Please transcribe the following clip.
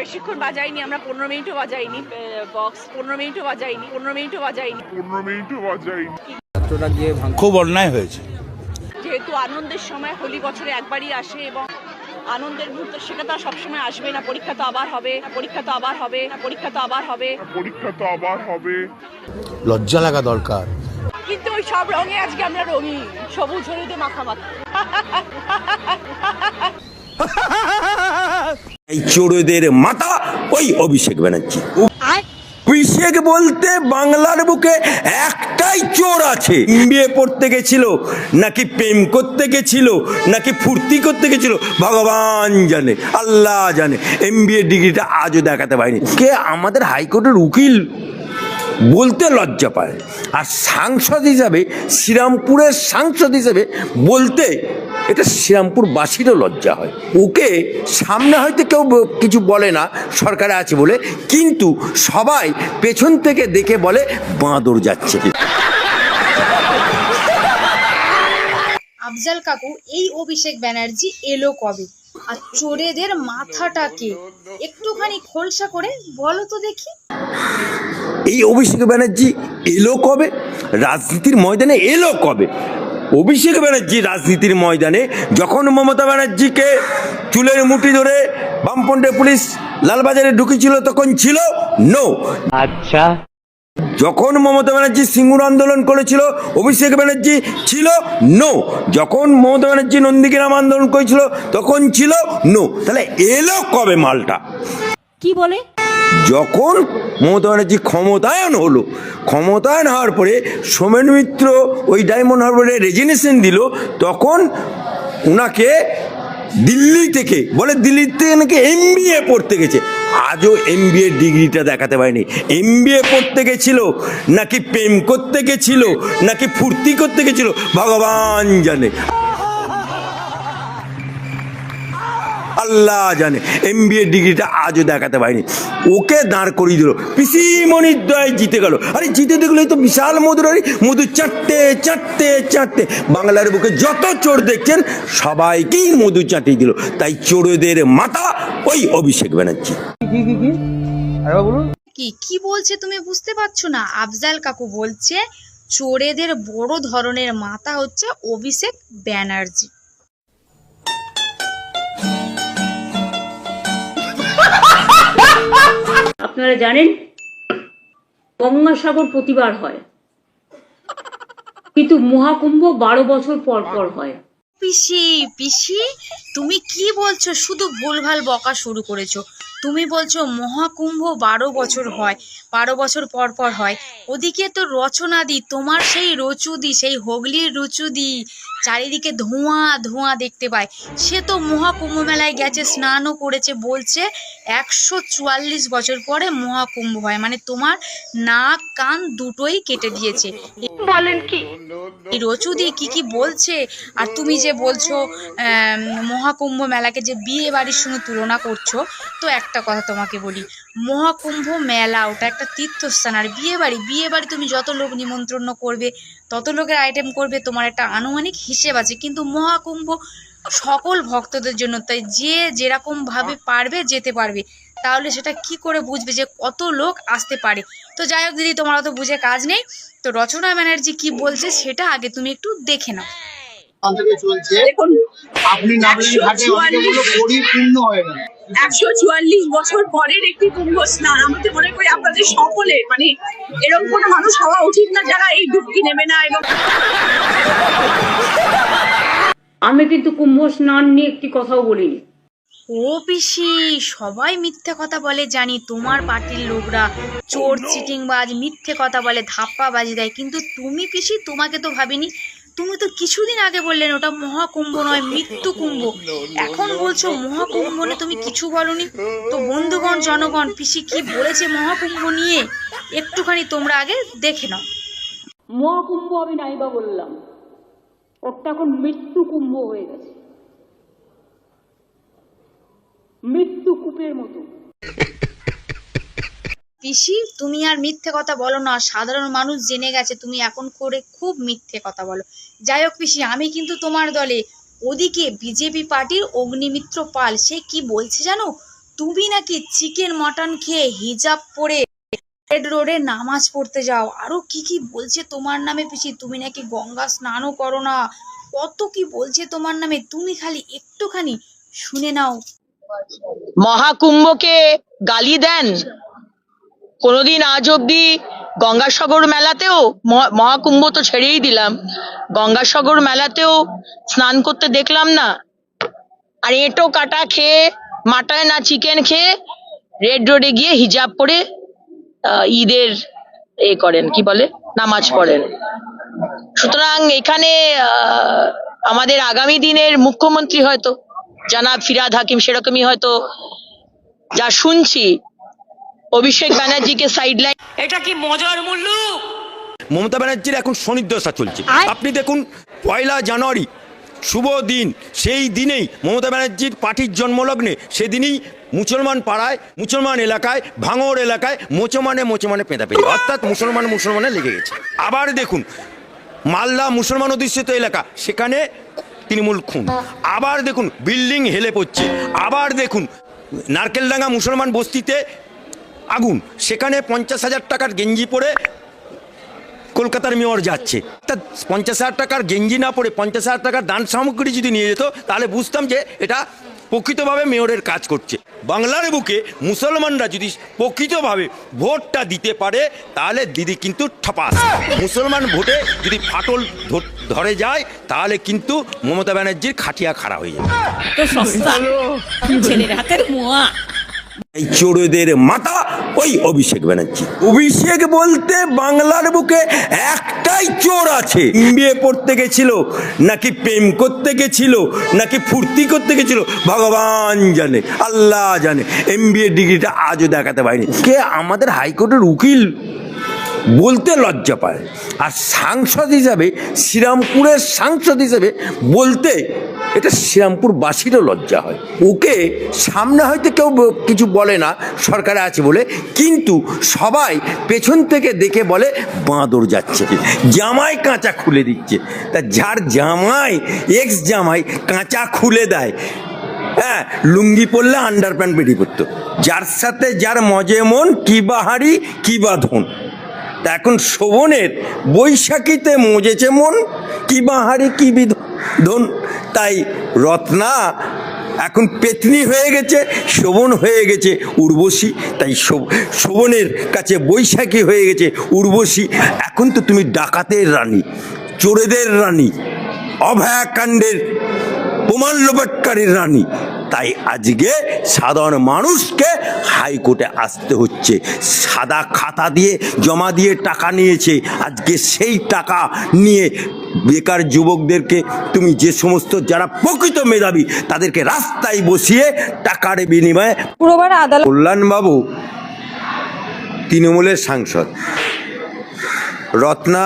বেশিক্ষণ বাজাইনি আমরা পনেরো মিনিটও বাজাইনি বক্স পনেরো মিনিটও বাজাইনি পনেরো মিনিটও বাজাইনি। পনেরো মিনিটও বাজাইনি। ছাত্ররা গিয়ে খুব অন্যায় হয়েছে। যেহেতু আনন্দের সময় হোলি বছরে একবারই আসে এবং আনন্দের মুহূর্ত সেটা তো আর সবসময় আসবে না পরীক্ষা তো আবার হবে পরীক্ষা তো আবার হবে পরীক্ষা তো আবার হবে। পরীক্ষা তো আবার হবে। লজ্জা লাগা দরকার। কিন্তু ওই সব রঙে আজকে আমরা রঙিন সবুজ হলুদে মাখামাখি এই চোরদের মাথা ওই অভিষেক ব্যানার্জি। অভিষেক বলতে বাংলার বুকে একটাই চোর আছে। বিয়ে পড়তে গেছিল নাকি প্রেম করতে গেছিল নাকি ফুর্তি করতে গেছিল ভগবান জানে আল্লাহ জানে। এম ডিগ্রিটা আজও দেখাতে পারেনি। কে আমাদের হাইকোর্টের উকিল বলতে লজ্জা পায়। আর সাংসদ হিসাবে শ্রীরামপুরের সাংসদ হিসাবে বলতে এটা শ্রীরামপুরবাসীরও লজ্জা হয়। ওকে সামনে হয়তো কেউ কিছু বলে না সরকারে আছে বলে কিন্তু সবাই পেছন থেকে দেখে বলে বাঁদর যাচ্ছে। আফজাল কাকু এই অভিষেক ব্যানার্জি এলো কবে? আর চোরেদের মাথাটাকে একটুখানি খোলসা করে বলো তো দেখি। এই অভিষেক ব্যানার্জি এলো কবে? রাজনীতির ময়দানে এলো কবে? অভিষেক ব্যানার্জি রাজনীতির ময়দানে যখন মমতা ব্যানার্জিকে চুলের মুঠি ধরে বামপন্থে পুলিশ লালবাজারে ঢুকেছিল তখন ছিল নো আচ্ছা। যখন মমতা ব্যানার্জি সিঙ্গুর আন্দোলন করেছিল অভিষেক ব্যানার্জি ছিল নো যখন মমতা ব্যানার্জি নন্দীগ্রাম আন্দোলন করেছিল তখন ছিল নো তাহলে এলো কবে মালটা? কি বলে? যখন মমতা ব্যানার্জি ক্ষমতায়ন হলো, ক্ষমতায়ন হওয়ার পরে সোমেন মিত্র ওই ডায়মন্ড হারবারে রেজিনেশন দিল, তখন ওনাকে দিল্লি থেকে, বলে দিল্লি থেকে নাকি এম পড়তে গেছে। আজও এম ডিগ্রিটা দেখাতে পারেনি। এম পড়তে গেছিল, নাকি প্রেম করতে গেছিল, নাকি ফুর্তি করতে গেছিল, ভগবান জানে। আল্লাহ জানে। এম ডিগ্রিটা আজও দেখাতে পারেনি। ওকে দাঁড় করিয়ে দিল। পিসিমণির দয় জিতে গেল। আরে জিতে দেখল তো বিশাল মধুর আরে। মধু চারটে চারটে চারটে বাংলার বুকে যত চোর দেখছেন, সবাইকেই মধু চাটিয়ে দিল। তাই চোরদের মাথা ওই অভিষেক ব্যানার্জি। কি কি বলছে তুমি বুঝতে পারছ না? আফজাল কাকু বলছে, চোরেদের বড় ধরনের মাথা হচ্ছে অভিষেক ব্যানার্জি। আপনারা জানেন গঙ্গাসাগর প্রতিবার হয়। কিন্তু মহাকুম্ভ বারো বছর পর পর হয়। পিসি পিসি, তুমি কি বলছো? শুধু ভুলভাল বকা শুরু করেছ। তুমি বলছো মহাকুম্ভ বারো বছর হয়। বারো বছর পর পর হয়। ওদিকে তো রচনাদি তোমার সেই রচুদি সেই হুগলির রুচুদি চারিদিকে ধোঁয়া ধোঁয়া দেখতে পায়। সে তো মহাকুম্ভ মেলায় গেছে স্নানও করেছে বলছে একশো চুয়াল্লিশ বছর পরে মহাকুম্ভ হয়। মানে তোমার নাক কান দুটোই কেটে দিয়েছে। বলেন কি? এই রচুদি কি কি বলছে? আর তুমি যে বলছো মহাকুম্ভ মেলাকে যে বিয়ে বাড়ির সঙ্গে তুলনা করছ তো একটা কথা তোমাকে বলি। মহাকুম্ভ মেলা, ওটা একটা তীর্থস্থান। আর বিয়ে বাড়ি বিয়ে বাড়ি তুমি যত লোক নিমন্ত্রণ করবে, তত লোকের আইটেম করবে, তোমার একটা আনুমানিক হিসেব আছে। কিন্তু মহাকুম্ভ সকল ভক্তদের জন্য, তাই যে যেরকম ভাবে পারবে যেতে পারবে, তাহলে সেটা কি করে বুঝবে যে কত লোক আসতে পারে? তো যাই হোক দিদি, তোমার অত বুঝে কাজ নেই। তো রচনা ব্যানার্জি কি বলছে, সেটা আগে তুমি একটু দেখে নাও। থেকে চলছে। দেখুন আপনি নামলেন ঘাটে অনেকগুলো পরিপূর্ণ হয়ে গেল। একশো চুয়াল্লিশ বছর পরের একটি কুম্ভ স্নান আমাদের মনে করি আপনাদের সকলে মানে এরকম কোনো মানুষ হওয়া উচিত না যারা এই ডুবকি নেবে না এবং আমি কিন্তু কুম্ভ স্নান নিয়ে একটি কথাও বলিনি। ও পিসি সবাই মিথ্যে কথা বলে জানি তোমার পার্টির লোকরা চোর চিটিংবাজ মিথ্যে কথা বলে ধাপ্পাবাজি দেয়। কিন্তু তুমি পিসি তোমাকে তো ভাবিনি তুমি তো কিছুদিন আগে বললেন ওটা মহাকুম্ভ নয় মৃত্যু কুম্ভ এখন বলছো মহাকুম্ভ নিয়ে তুমি কিছু বলনি? তো বন্ধুগণ জনগণ পিসি কি বলেছে মহাকুম্ভ নিয়ে? একটুখানি তোমরা আগে দেখে নাও। মহাকুম্ভ আমি নাইবা বললাম। ওটা এখন মৃত্যু কুম্ভ হয়ে গেছে। মৃত্যু কূপের মতো। পিসি, তুমি আর মিথ্যে কথা বলো না। সাধারণ মানুষ জেনে গেছে, তুমি এখন করে খুব মিথ্যে কথা বলো। যাই হোক পিসি, আমি কিন্তু তোমার দলে। ওদিকে বিজেপি পার্টির অগ্নিমিত্র পাল, সে কি বলছে জানো? তুমি নাকি চিকেন, মটন খেয়ে হিজাব পরে রেড রোডে নামাজ পড়তে যাও। আরও কি কি বলছে তোমার নামে পিসি? তুমি নাকি গঙ্গা স্নানও করো না। কত কি বলছে তোমার নামে? তুমি খালি একটুখানি শুনে নাও। মহাকুম্ভকে গালি দেন। কোনোদিন আজ অব্দি গঙ্গাসাগর মেলাতেও মহা- মহাকুম্ভ তো ছেড়েই দিলাম। গঙ্গাসাগর মেলাতেও স্নান করতে দেখলাম না। আর এঁটো কাটা খেয়ে, মাটন না চিকেন খেয়ে রেড রোডে গিয়ে হিজাব পরে ঈদের এ করেন, কি বলে? নামাজ পড়েন। সুতরাং এখানে আমাদের আগামী দিনের মুখ্যমন্ত্রী হয়তো, জানাব ফিরাদ হাকিম সেরকমই হয়তো যা শুনছি অভিষেক ব্যানার্জিকে সাইডলাইন এটা কি মজার মূল্য? মমতা ব্যানার্জির এখন শনিদশা চলছে। আপনি দেখুন পয়লা জানুয়ারি শুভ দিন। সেই দিনেই মমতা ব্যানার্জির পার্টির জন্মলগ্নে সেদিনই মুসলমান পাড়ায় মুসলমান এলাকায় ভাঙর এলাকায় মোচমানে মোচমানে পেঁদাপেঁদি। অর্থাৎ মুসলমান মুসলমানে লেগে গেছে। আবার দেখুন মালদা মুসলমান অধিষ্ঠিত এলাকা সেখানে তৃণমূল খুন। আবার দেখুন বিল্ডিং হেলে পড়ছে। আবার দেখুন নারকেলডাঙ্গা মুসলমান বস্তিতে আগুন। সেখানে পঞ্চাশ হাজার টাকার গেঞ্জি পরে কলকাতার মেয়র যাচ্ছে। তা পঞ্চাশ হাজার টাকার গেঞ্জি না পড়ে পঞ্চাশ হাজার টাকার দান সামগ্রী যদি নিয়ে যেত, তাহলে বুঝতাম যে এটা প্রকৃতভাবে মেয়রের কাজ করছে। বাংলার বুকে মুসলমানরা যদি প্রকৃতভাবে ভোটটা দিতে পারে, তাহলে দিদি কিন্তু ঠপাস। মুসলমান ভোটে যদি ফাটল ধরে যায়, তাহলে কিন্তু মমতা ব্যানার্জির খাটিয়া খাড়া হয়ে যাবে। এই চোরদের মাথা ওই অভিষেক ব্যানার্জি। অভিষেক বলতে বাংলার বুকে একটাই চোর আছে। বিয়ে পড়তে গেছিল নাকি প্রেম করতে গেছিল নাকি ফুর্তি করতে গেছিল ভগবান জানে আল্লাহ জানে। এম ডিগ্রিটা আজও দেখাতে পারেনি। কে? আমাদের হাইকোর্টের উকিল। বলতে লজ্জা পায়। আর সাংসদ হিসাবে শ্রীরামপুরের সাংসদ হিসাবে বলতে এটা শ্রীরামপুরবাসীরও লজ্জা হয়। ওকে সামনে হয়তো কেউ ব- কিছু বলে না, সরকারে আছে বলে, কিন্তু সবাই পেছন থেকে দেখে বলে, বাঁদর যাচ্ছে, জামাই কাঁচা খুলে দিচ্ছে। তা যার জামাই এক্স জামাই, কাঁচা খুলে দেয় হ্যাঁ লুঙ্গি পরলে আন্ডার প্যান্ট বেরিয়ে পড়তো যার সাথে যার মজে মন, কি বাহারি কি বাঁধন তা এখন শোভনের বৈশাখীতে মজেছে মন, কি বাহারি, কি বিধন তাই রত্না এখন পেতনি হয়ে গেছে, শোভন হয়ে গেছে উর্বশী। তাই শোভ- শোভনের কাছে বৈশাখী হয়ে গেছে উর্বশী। এখন তো তুমি ডাকাতের রানী, চোরেদের রানী, অভয়াকাণ্ডের প্রমাণ লোপাটকারীর রানী। তাই আজকে সাধারণ মানুষকে হাইকোর্টে আসতে হচ্ছে। সাদা খাতা দিয়ে জমা দিয়ে টাকা নিয়েছে। আজকে সেই টাকা নিয়ে বেকার যুবকদেরকে তুমি যে সমস্ত যারা প্রকৃত মেধাবী তাদেরকে রাস্তায় বসিয়ে টাকার বিনিময়ে পুরোবার আদালত কল্যাণবাবু তৃণমূলের সাংসদ রত্না